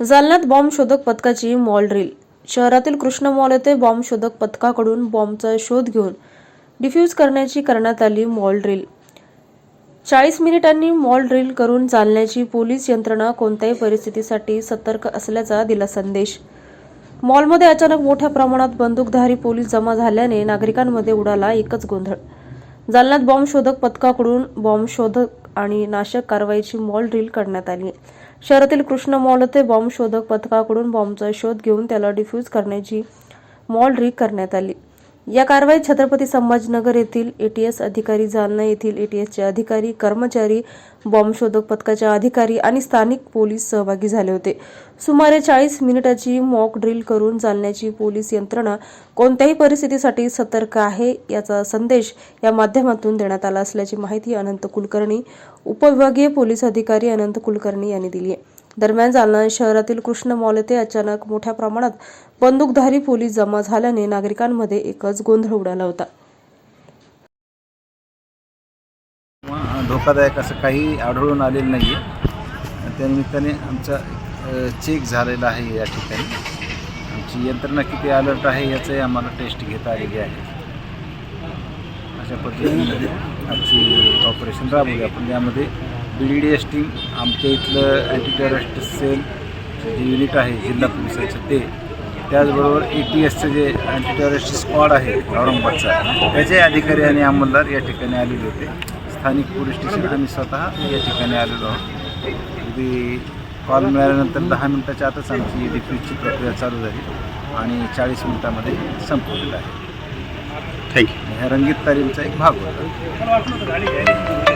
जालन्यात बॉम्ब शोधक पथकाची मॉल ड्रिल शहरातील कृष्ण मॉल येथे बॉम्ब शोधक पथकाकडून बॉम्बचा शोध घेऊन डिफ्यूज करण्याची करण्यात आली मॉल ड्रिल चाळीस मिनिटांनी मॉल ड्रिल करून चालण्याची पोलीस यंत्रणा कोणत्याही परिस्थितीसाठी सतर्क असल्याचा दिला संदेश. मॉलमध्ये अचानक मोठ्या प्रमाणात बंदूकधारी पोलीस जमा झाल्याने नागरिकांमध्ये उडाला एकच गोंधळ. जालन्यात बॉम्ब शोधक पथकाकडून बॉम्ब शोधक आणि नाशक कारवाईची मॉल ड्रिल करण्यात आली. शहरातील कृष्ण मॉल येथे बॉम्ब शोधक पथकाकडून बॉम्बचा शोध घेऊन त्याला डिफ्यूज करण्याची मॉल ड्रिल करण्यात आली. या कारवाईत छत्रपती संभाजीनगर येथील एटीएस अधिकारी जालना येथील एटीएसचे अधिकारी कर्मचारी बॉम्ब शोधक पथकाचे अधिकारी आणि स्थानिक पोलीस सहभागी झाले होते. सुमारे चाळीस मिनिटाची मॉक ड्रिल करून जालन्याची पोलीस यंत्रणा कोणत्याही परिस्थितीसाठी सतर्क आहे याचा संदेश या माध्यमातून देण्यात आला असल्याची माहिती अनंत कुलकर्णी उपविभागीय पोलीस अधिकारी अनंत कुलकर्णी यांनी दिली आहे. दरम्यान जालना शहरातील कृष्ण मॉल येथे अचानक मोठ्या प्रमाणात बंदूकधारी पोलीस जमा झाल्याने नागरिकांमध्ये एकच गोंधळ उडाला होता. धोकादायक असं काही आढळून आलेलं नाही आहे त्यानिमित्ताने आमचा चेक झालेला आहे या ठिकाणी. आमची यंत्रणा किती अलर्ट आहे याचंही आम्हाला टेस्ट घेता आलेली आहे. अशा पद्धतीने आमची ऑपरेशन राबवली आपण यामध्ये डी डी एस टीम आमच्या इथलं अँटी टेररिस्ट सेल जे युनिट आहे जिल्हा पोलिसाचं ते. त्याचबरोबर ए टी एसचं जे अँटी टेररिस्ट स्क्वॉड आहे औरंगाबादचा. त्याचे अधिकारी आणि अंमलदार या ठिकाणी आलेले होते. स्थानिक पोलीस स्टेशन आम्ही स्वतः या ठिकाणी आलेलो आहोत. अगदी कॉल मिळाल्यानंतर दहा मिनटाच्या आतच आमची डिफ्यूजची प्रक्रिया चालू झाली आणि चाळीस मिनटामध्ये संपवलेलं आहे. थँक्यू ह्या रंगीत तालीमचा एक भाग होता.